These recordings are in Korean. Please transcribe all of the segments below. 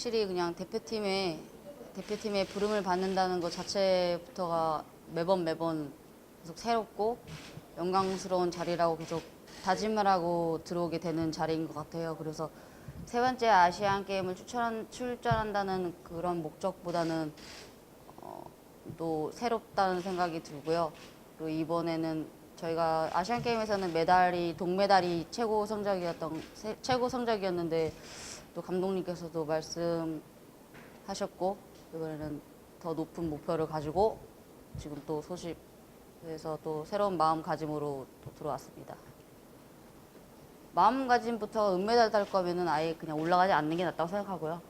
확실히 그냥 대표팀에 대표팀의 부름을 받는다는 것 자체부터가 매번 매번 계속 새롭고 영광스러운 자리라고 계속 다짐을 하고 들어오게 되는 자리인 것 같아요. 그래서 세 번째 아시안 게임을 출전, 출전한다는 그런 목적보다는 어, 또 새롭다는 생각이 들고요. 그리고 이번에는 저희가 아시안 게임에서는 메달이 동메달이 최고 성적이었던 세- 최고 성적이었는데 또 감독님께서도 말씀하셨고 이번에는 더 높은 목표를 가지고 지금 또 소집해서 또 새로운 마음가짐으로 또 들어왔습니다. 마음가짐부터 은메달 딸 거면은 아예 그냥 올라가지 않는 게 낫다고 생각하고요.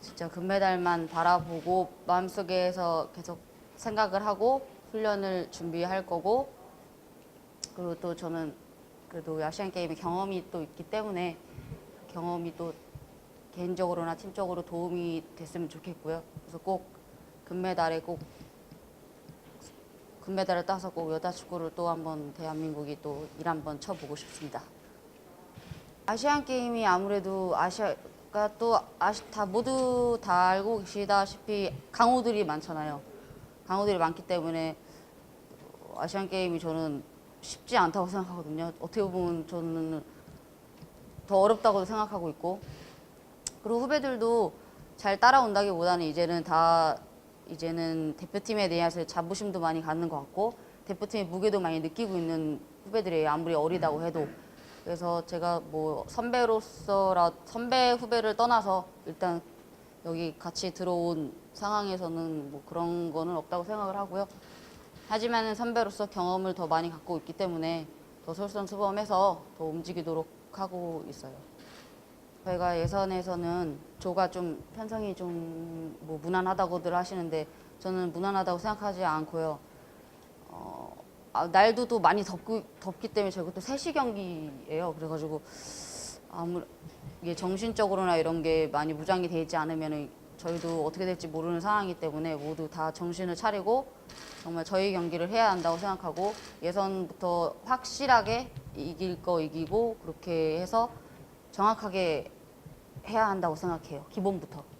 진짜 금메달만 바라보고 마음속에서 계속 생각을 하고 훈련을 준비할 거고 그리고 또 저는 그래도 아시안 게임에 경험이 또 있기 때문에 경험이 또 개인적으로나 팀적으로 도움이 됐으면 좋겠고요. 그래서 꼭 금메달에 꼭 금메달을 따서 꼭 여자 축구를 또 한번 대한민국이 또 일 한번 쳐보고 싶습니다. 아시안 게임이 아무래도 아시아가 또 아시 다 모두 다 알고 계시다시피 강호들이 많잖아요. 강호들이 많기 때문에 아시안 게임이 저는 쉽지 않다고 생각하거든요. 어떻게 보면 저는 더 어렵다고 생각하고 있고 그리고 후배들도 잘 따라온다기보다는 이제는 다 이제는 대표팀에 대해서 자부심도 많이 갖는 것 같고 대표팀의 무게도 많이 느끼고 있는 후배들이에요. 아무리 어리다고 해도 그래서 제가 뭐 선배로서라 선배 후배를 떠나서 일단 여기 같이 들어온 상황에서는 뭐 그런 거는 없다고 생각을 하고요. 하지만은 선배로서 경험을 더 많이 갖고 있기 때문에 더 솔선수범해서 더 움직이도록 하고 있어요. 저희가 예선에서는 조가 좀 편성이 좀 뭐 무난하다고들 하시는데 저는 무난하다고 생각하지 않고요. 어, 아, 날도 많이 덥고, 덥기 때문에 저희가 또 3시 경기예요. 그래가지고 아무 이게 정신적으로나 이런 게 많이 무장이 돼 있지 않으면 저희도 어떻게 될지 모르는 상황이기 때문에 모두 다 정신을 차리고 정말 저희 경기를 해야 한다고 생각하고 예선부터 확실하게 이길 거 이기고 그렇게 해서 정확하게 해야 한다고 생각해요. 기본부터.